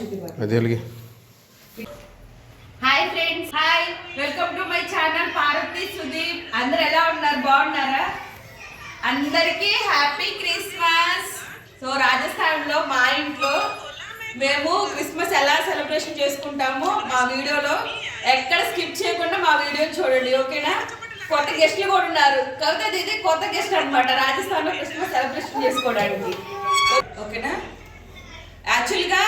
అది hi friends hi welcome to my channel Parvathi Sudeep అందరు ఎలా ఉన్నారు? బాగున్నారా? అందరికీ హ్యాపీ క్రిస్మస్ సో రాజస్థాన్లో మా ఇంట్లో మేము క్రిస్మస్ ఎలా సెలబ్రేషన్ చేసుకుంటామో మా వీడియోలో ఎక్కడ స్కిప్ చేయకుండా మా వీడియో చూడండి ఓకేనా? కొత్త గెస్ట్లు కూడా ఉన్నారు. కాకపోతే ఇది కొత్త గెస్ట్ అన్నమాట. రాజస్థాన్లో క్రిస్మస్ సెలబ్రేషన్ చేసుకోవడానికి. ఓకేనా? యాక్చువల్గా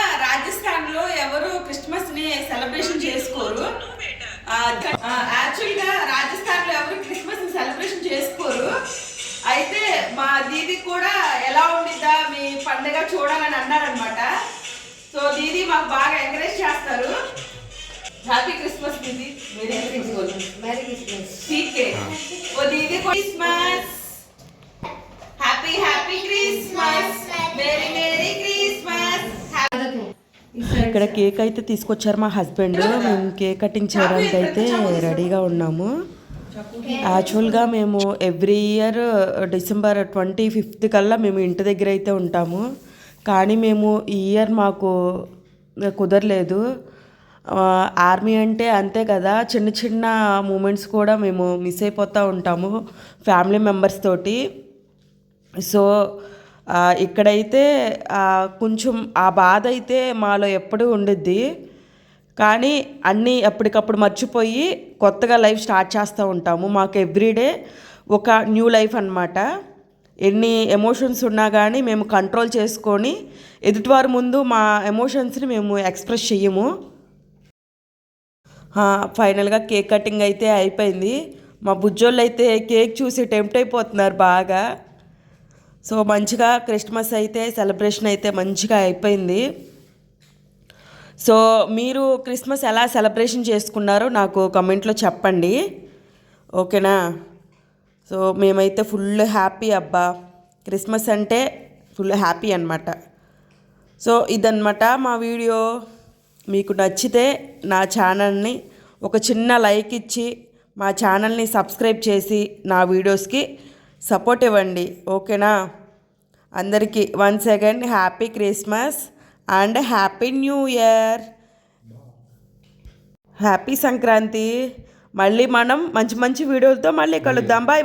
ఎవరు క్రిస్మస్ని సెలబ్రేషన్ చేసుకోరు. యాక్చువల్గా రాజస్థాన్లో ఎవరు క్రిస్మస్ని సెలబ్రేషన్ చేసుకోరు. అయితే మా దీది కూడా ఎలా ఉండిద్దా మీ పండుగ చూడాలని అన్నారనమాట సో దీది మాకు బాగా ఎంకరేజ్ చేస్తారు. Happy Christmas didi. Merry Christmas merry Christmas ఓ దీది క్రిస్మస్ ఇక్కడ కేక్ అయితే తీసుకొచ్చారు మా హస్బెండ్ మేము కేక్ కటింగ్ చేయడానికి అయితే రెడీగా ఉన్నాము. యాక్చువల్గా మేము every year December twenty fifth కల్లా మేము ఇంటి దగ్గర అయితే ఉంటాము. కానీ మేము ఈ ఇయర్ మాకు uh, కుదరలేదు. Uh, ఆర్మీ అంటే అంతే కదా చిన్న చిన్న మూమెంట్స్ కూడా మేము మిస్ అయిపోతూ ఉంటాము ఫ్యామిలీ మెంబర్స్ తోటి. సో ఇక్కడైతే కొంచెం ఆ బాధ అయితే మాలో ఎప్పుడూ ఉండిద్ది. కానీ అన్నీ ఎప్పటికప్పుడు మర్చిపోయి కొత్తగా లైఫ్ స్టార్ట్ చేస్తూ ఉంటాము. మాకు ఎవ్రీడే ఒక న్యూ లైఫ్ అన్నమాట. ఎన్ని ఎమోషన్స్ ఉన్నా కానీ మేము కంట్రోల్ చేసుకొని ఎదుటివారి ముందు మా ఎమోషన్స్ని మేము ఎక్స్ప్రెస్ చెయ్యము. ఫైనల్గా కేక్ కటింగ్ అయితే అయిపోయింది. మా బుజ్జోళ్ళు అయితే కేక్ చూసి టెంప్ట్ అయిపోతున్నారు బాగా. సో మంచిగా క్రిస్మస్ అయితే సెలబ్రేషన్ అయితే మంచిగా అయిపోయింది. సో మీరు క్రిస్మస్ ఎలా సెలబ్రేషన్ చేసుకున్నారో నాకు కమెంట్లో చెప్పండి. ఓకేనా? సో మేమైతే ఫుల్ హ్యాపీ అబ్బా. క్రిస్మస్ అంటే ఫుల్ హ్యాపీ అనమాట సో ఇదన్నమాట మా వీడియో. మీకు నచ్చితే నా ఛానల్ని ఒక చిన్న లైక్ ఇచ్చి మా ఛానల్ని సబ్స్క్రైబ్ చేసి నా వీడియోస్కి సపోర్ట్ ఇవ్వండి ఓకేనా? అందరికీ once again happy Christmas and happy new year. Happy Sankranti. మళ్ళీ మనం మంచి మంచి వీడియోలతో మళ్ళీ కలుద్దాం. బాయ్